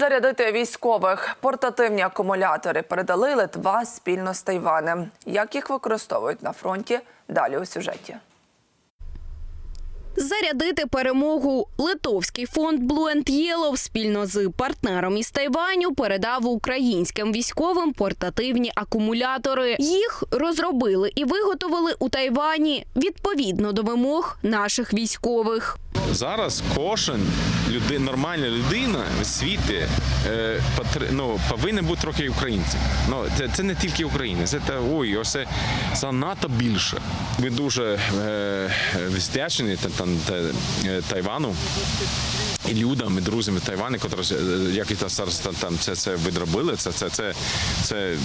Зарядити військових портативні акумулятори передали Литва спільно з Тайванем. Як їх використовують на фронті? Далі у сюжеті. Зарядити перемогу литовський фонд Blue and Yellow спільно з партнером із Тайваню передав українським військовим портативні акумулятори. Їх розробили і виготовили у Тайвані відповідно до вимог наших військових. Зараз кожен люди, нормальна людина в світі е, потр- ну, повинен бути трохи українцем. Ну, це, це не тільки українець, це ой, ось це занадто більше. Ми дуже е, вдячні та- там, та- е, Тайвану. І людям, і друзям Тайвану, е, як і та зараз та- там це, це відробили. Це, це, це, це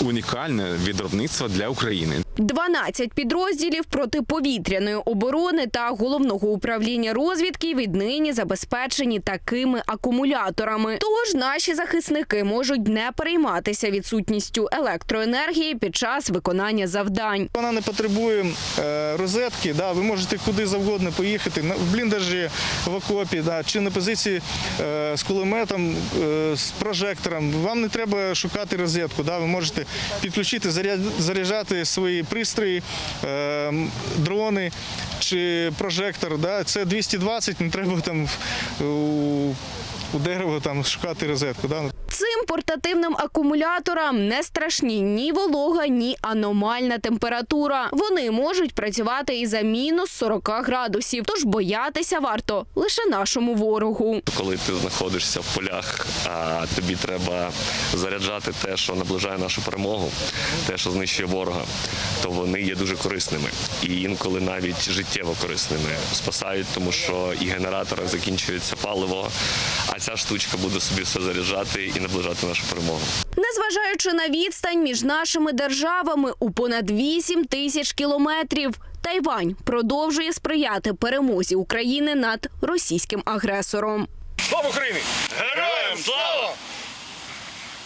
унікальне відробництво для України. 12 підрозділів протиповітряної оборони та головного управління розвідки віднині забезпечені такими акумуляторами. Тож наші захисники можуть не перейматися відсутністю електроенергії під час виконання завдань. Вона не потребує е, розетки. Да, ви можете куди завгодно поїхати на- бліндажі, в окопі, да, чи на позиції е, з кулеметом, е, з прожектором. Вам не треба шукати розетку. Да, ви можете підключити, заряд, заряджати свої пристрої, е, дрони чи прожектор. Це 220, не треба там у, дерево там шукати розетку. Да. Цим портативним акумуляторам не страшні ні волога, ні аномальна температура. Вони можуть працювати і за мінус 40 градусів. Тож боятися варто лише нашому ворогу. коли ти знаходишся в полях, а тобі треба заряджати те, що наближає нашу перемогу, те, що знищує ворога, то вони є дуже корисними і інколи навіть життєво корисними. Спасають, тому що і генераторах закінчується паливо, а ця штучка буде собі все заряджати і наближати нашу перемогу. Незважаючи на відстань між нашими державами у понад 8 тисяч кілометрів. Тайвань продовжує сприяти перемозі України над російським агресором. Слава Україні! Героям слава!